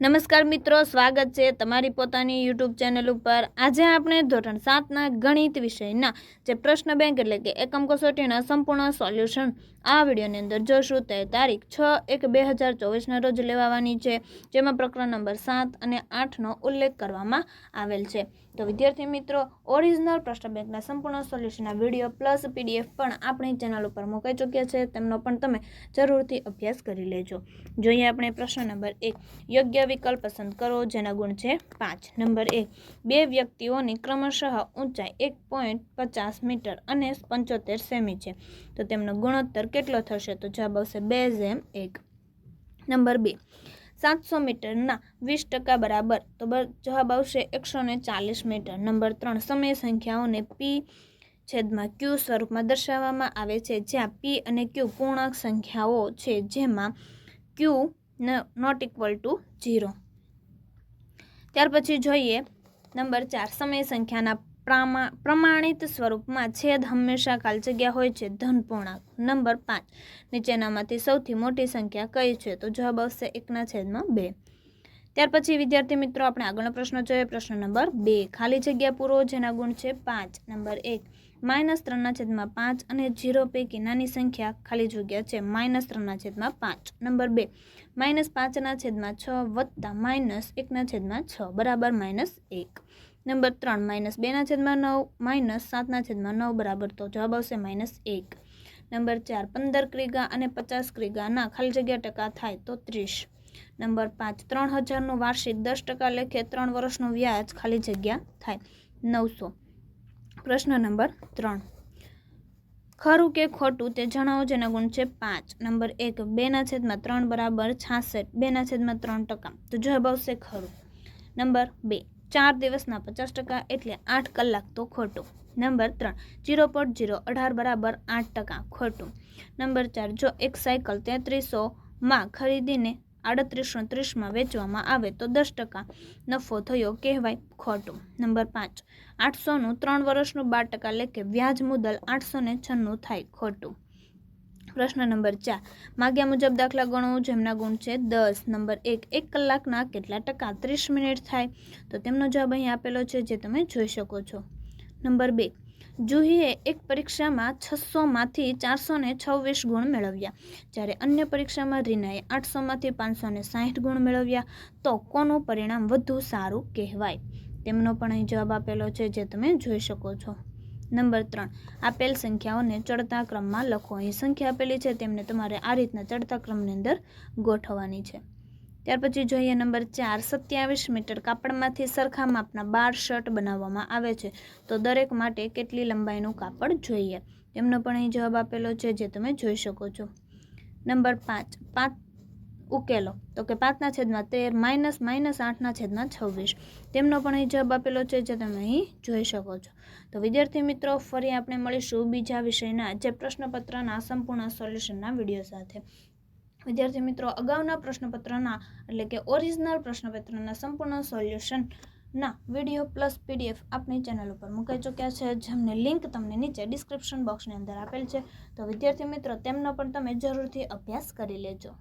નમસ્કાર મિત્રો, સ્વાગત છે તમારી પોતાની યુટ્યુબ ચેનલ ઉપર. આજે આપણે ધોરણ સાતના ગણિત વિષયના જે પ્રશ્ન બેંક એટલે કે એકમ કસોટીના સંપૂર્ણ સોલ્યુશન આ વિડીયોની અંદર જોશું. તે તારીખ છ એક બે હજાર ચોવીસના રોજ લેવાવાની છે, જેમાં પ્રકરણ નંબર સાત અને આઠનો ઉલ્લેખ કરવામાં આવેલ છે. તો વિદ્યાર્થી મિત્રો ઓરિજિનલ પ્રશ્ન બેંકના સંપૂર્ણ સોલ્યુશનના વીડિયો પ્લસ પીડીએફ પણ આપણી ચેનલ ઉપર મુકાઈ ચૂક્યા છે. તેમનો પણ તમે જરૂરથી અભ્યાસ કરી લેજો. જોઈએ આપણે પ્રશ્ન નંબર એક. યોગ્ય વિકલ્પ પસંદ કરો, જેના ગુણ છે પાંચ. નંબર એક, બે વ્યક્તિઓની ક્રમશઃ ઊંચાઈ એક પોઈન્ટ પચાસ મીટર અને પંચોતેર સેમી છે. તો તેમનો ગુણોત્તર કેટલો થશે? તો જવાબ આવશે બે જેમ એક. નંબર બે, સાતસો મીટરના વીસ ટકા બરાબર. તો જવાબ આવશે એકસો ને ચાલીસ મીટર. નંબર ત્રણ, સમય સંખ્યાઓને પી છેદમાં ક્યુ સ્વરૂપમાં દર્શાવવામાં આવે છે, જ્યાં પી અને ક્યુ પૂર્ણાંક સંખ્યાઓ છે, જેમાં Q not equal to zero ત્યાર પછી જોઈએ નંબર ચાર, સમય સંખ્યાના પ્રામા, પ્રમાણિત સ્વરૂપમાં છેદ હંમેશા કાલ જગ્યા હોય છે, ધન પૂર્ણાંક. નંબર પાંચ, નીચેનામાંથી સૌથી મોટી સંખ્યા કઈ છે? તો જવાબ આવશે એકના છેદમાં બે. ત્યાર પછી વિદ્યાર્થી મિત્રો, આપણે આગળનો પ્રશ્ન જોઈએ પ્રશ્ન નંબર બે, ખાલી જગ્યા પૂરો જેના ગુણ છે પાંચ. નંબર એક માઇનસ ત્રણના છેદમાં પાંચ અને જીરો પૈકી નાની સંખ્યા ખાલી જગ્યા છે. માઇનસ ત્રણના છેદમાં પાંચ. નંબર બે. માઇનસ પાંચના છેદમાં છ વત્તા માઇનસ એકના છેદમાં છ. બરાબર માઇનસ એક. નંબર ત્રણ. માઇનસ બેના છેદમાં નવ. માઇનસ સાતના છેદમાં નવ. બરાબર તો જવાબ આવશે માઇનસ એક. નંબર ચાર. પંદર ક્રિગા અને પચાસ ક્રિગાના ખાલી જગ્યા ટકા થાય તો ત્રીસ. નંબર પાંચ. ત્રણ હજારનું વાર્ષિક દસ ટકા લેખે ત્રણ વર્ષનું વ્યાજ ખાલી જગ્યા થાય નવસો. પ્રશ્ન નંબર ત્રણ. ખરું કે ખોટું તે જણાવો જેના ગુણ છે પાંચ. નંબર એક બેના છેદમાં ત્રણ બરાબર છાસઠ બેના છેદમાં ત્રણ ટકા. તો જવાબ આવશે ખરું. નંબર બે, ચાર દિવસના પચાસ ટકા એટલે આઠ કલાક તો ખોટું. નંબર ત્રણ, જીરો પોઈન્ટ જીરો અઢાર બરાબર આઠ ટકા ખોટું. નંબર ચાર, જો એક સાયકલ તેત્રીસોમાં ખરીદીને આડત્રીસો ત્રીસમાં વેચવામાં આવે તો દસ ટકા નફો થયો કહેવાય ખોટું. નંબર પાંચ, આઠસોનું ત્રણ વર્ષનું બાર ટકા લેખે વ્યાજ મુદલ આઠસો ને છન્નું થાય ખોટું. પ્રશ્ન નંબર ચાર, માગ્યા મુજબ દાખલા ગણો જેમના ગુણ છે દસ. નંબર એક એક કલાકના કેટલા ટકા ત્રીસ મિનિટ થાય? તો તેમનો જવાબ અહીં આપેલો છે જે તમે જોઈ શકો છો. નંબર બે જુહીએ એક પરીક્ષામાં છસોમાંથી ચારસો ને છવ્વીસ ગુણ મેળવ્યા. જ્યારે અન્ય પરીક્ષામાં રીનાએ આઠસોમાંથી પાંચસો ને સાહીઠ ગુણ મેળવ્યા, તો કોનું પરિણામ વધુ સારું કહેવાય? તેમનો પણ અહીં જવાબ આપેલો છે, જે તમે જોઈ શકો છો. નંબર ત્રણ, આપેલ સંખ્યાઓને ચડતા ક્રમમાં લખો. અહીં સંખ્યા આપેલી છે, તેમને તમારે આ રીતના ચડતા ક્રમની અંદર ગોઠવવાની છે. ત્યાર પછી જોઈએ નંબર ચાર, સત્યાવીસ મીટર કાપડમાંથી સરખા માપના બાર શર્ટ બનાવવામાં આવે છે. તો દરેક માટે કેટલી લંબાઈનું કાપડ જોઈએ? એમનો પણ અહીં જવાબ આપેલો છે, જે તમે જોઈ શકો છો. નંબર પાંચ પાંચ ઉકેલો. તો કે પાંચના છેદમાં તેર માઇનસ માઇનસ આઠના છેદમાં છવ્વીસ. તેમનો પણ અહીં જવાબ આપેલો છે, જે તમે અહીં જોઈ શકો છો. તો વિદ્યાર્થી મિત્રો, ફરી આપણે મળીશું બીજા વિષયના જે પ્રશ્નપત્રના સંપૂર્ણ સોલ્યુશનના વીડિયો સાથે. વિદ્યાર્થી મિત્રો, અગાઉના પ્રશ્નપત્રના, એટલે કે ઓરિજિનલ પ્રશ્નપત્રના સંપૂર્ણ સોલ્યુશનના વીડિયો પ્લસ પીડીએફ આપણી ચેનલ ઉપર મૂકાઈ ચૂક્યા છે. જેમને લિંક તમને નીચે ડિસ્ક્રિપ્શન બોક્સની અંદર આપેલ છે. તો વિદ્યાર્થી મિત્રો, તેમનો પણ તમે જરૂરથી અભ્યાસ કરી લેજો.